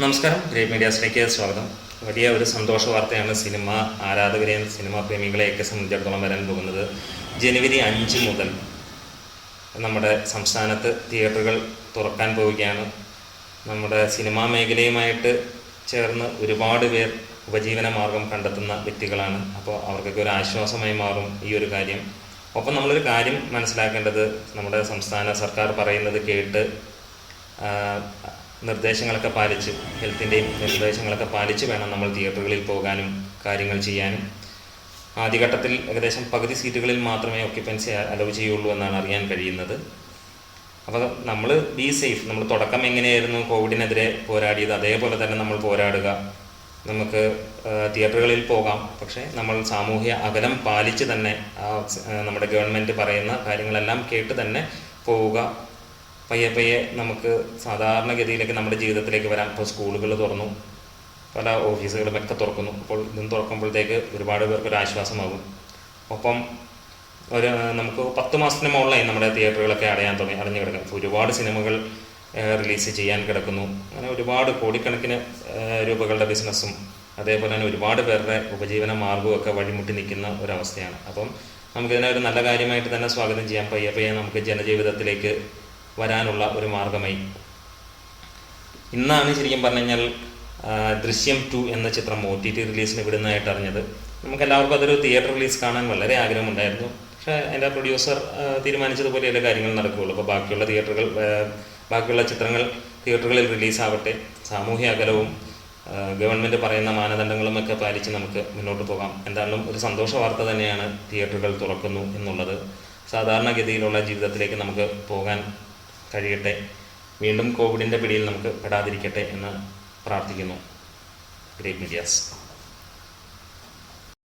നമസ്കാരം. ഗ്രേറ്റ് മീഡിയാസിലേക്ക് സ്വാഗതം. വലിയ ഒരു സന്തോഷ വാർത്തയാണ് സിനിമ ആരാധകരെയും സിനിമാ പ്രേമികളെയൊക്കെ സംബന്ധിച്ചിടത്തോളം വരാൻ പോകുന്നത് ജനുവരി അഞ്ച് മുതൽ നമ്മുടെ സംസ്ഥാനത്ത് തിയേറ്ററുകൾ തുറക്കാൻ പോവുകയാണ്. നമ്മുടെ സിനിമാ മേഖലയുമായിട്ട് ചേർന്ന് ഒരുപാട് പേർ ഉപജീവന മാർഗം കണ്ടെത്തുന്ന വ്യക്തികളാണ്. അപ്പോൾ അവർക്കൊക്കെ ഒരു ആശ്വാസമായി മാറും ഈ ഒരു കാര്യം. ഒപ്പം നമ്മളൊരു കാര്യം മനസ്സിലാക്കേണ്ടത് നമ്മുടെ സംസ്ഥാന സർക്കാർ പറയുന്നത് കേട്ട് നിർദ്ദേശങ്ങളൊക്കെ പാലിച്ച് ഹെൽത്തിന്റെയും നിർദ്ദേശങ്ങളൊക്കെ പാലിച്ച് വേണം നമ്മൾ തിയേറ്ററുകളിൽ പോകാനും കാര്യങ്ങൾ ചെയ്യാനും. ആദ്യഘട്ടത്തിൽ ഏകദേശം പകുതി സീറ്റുകളിൽ മാത്രമേ ഒക്യുപ്പൻസി അലവ് ചെയ്യുള്ളൂ എന്നാണ് അറിയാൻ കഴിയുന്നത്. അപ്പോൾ നമ്മൾ ബി സേഫ് നമ്മൾ തുടക്കം എങ്ങനെയായിരുന്നു കോവിഡിനെതിരെ പോരാടിയത്? അതേപോലെ തന്നെ നമ്മൾ പോരാടുക. നമുക്ക് തിയേറ്ററുകളിൽ പോകാം. പക്ഷേ നമ്മൾ സാമൂഹ്യ അകലം പാലിച്ച് തന്നെ നമ്മുടെ ഗവൺമെന്റ് പറയുന്ന കാര്യങ്ങളെല്ലാം കേട്ട് തന്നെ പോവുക. പയ്യെ പയ്യെ നമുക്ക് സാധാരണഗതിയിലേക്ക് നമ്മുടെ ജീവിതത്തിലേക്ക് വരാം. ഇപ്പോൾ സ്കൂളുകൾ തുറന്നു. പല ഓഫീസുകളും ഒക്കെ തുറക്കുന്നു. അപ്പോൾ ഇതും തുറക്കുമ്പോഴത്തേക്ക് ഒരുപാട് പേർക്ക് ഒരു ആശ്വാസമാകും. ഒപ്പം ഒരു നമുക്ക് പത്ത് മാസത്തിന് മുകളിലായി നമ്മുടെ തിയേറ്ററുകളൊക്കെ അടയാൻ തുടങ്ങി അടഞ്ഞു കിടക്കും അപ്പോൾ ഒരുപാട് സിനിമകൾ റിലീസ് ചെയ്യാൻ കിടക്കുന്നു. അങ്ങനെ ഒരുപാട് കോടിക്കണക്കിന് രൂപകളുടെ ബിസിനസ്സും അതേപോലെ തന്നെ ഒരുപാട് പേരുടെ ഉപജീവന മാർഗവും ഒക്കെ വഴിമുട്ടി നിൽക്കുന്ന ഒരവസ്ഥയാണ്. അപ്പം നമുക്കിതിനെ ഒരു നല്ല കാര്യമായിട്ട് തന്നെ സ്വാഗതം ചെയ്യാം. പയ്യെ പയ്യെ നമുക്ക് ജനജീവിതത്തിലേക്ക് വരാനുള്ള ഒരു മാർഗമായി ഇന്നാണ് ശരിക്കും പറഞ്ഞു കഴിഞ്ഞാൽ ദൃശ്യം ടു എന്ന ചിത്രം ഒ ടി ടി റിലീസിന് വിടുന്നതായിട്ട് അറിഞ്ഞത്. നമുക്ക് എല്ലാവർക്കും അതൊരു തിയേറ്റർ റിലീസ് കാണാൻ വളരെ ആഗ്രഹമുണ്ടായിരുന്നു. പക്ഷേ അതിന്റെ പ്രൊഡ്യൂസർ തീരുമാനിച്ചതുപോലെയല്ല കാര്യങ്ങൾ നടക്കുകയുള്ളൂ. അപ്പോൾ ബാക്കിയുള്ള തിയേറ്ററുകൾ ബാക്കിയുള്ള ചിത്രങ്ങൾ തിയേറ്ററുകളിൽ റിലീസാവട്ടെ. സാമൂഹ്യ അകലവും ഗവൺമെന്റ് പറയുന്ന മാനദണ്ഡങ്ങളും ഒക്കെ പാലിച്ച് നമുക്ക് മുന്നോട്ട് പോകാം. എന്തായാലും ഒരു സന്തോഷ വാർത്ത തന്നെയാണ് തിയേറ്ററുകൾ തുറക്കുന്നു എന്നുള്ളത്. സാധാരണഗതിയിലുള്ള ജീവിതത്തിലേക്ക് നമുക്ക് പോകാൻ കഴിയട്ടെ. വീണ്ടും കോവിഡിന്റെ പിടിയിൽ നമുക്ക് പെടാതിരിക്കട്ടെ എന്ന് പ്രാർത്ഥിക്കുന്നു. Great medias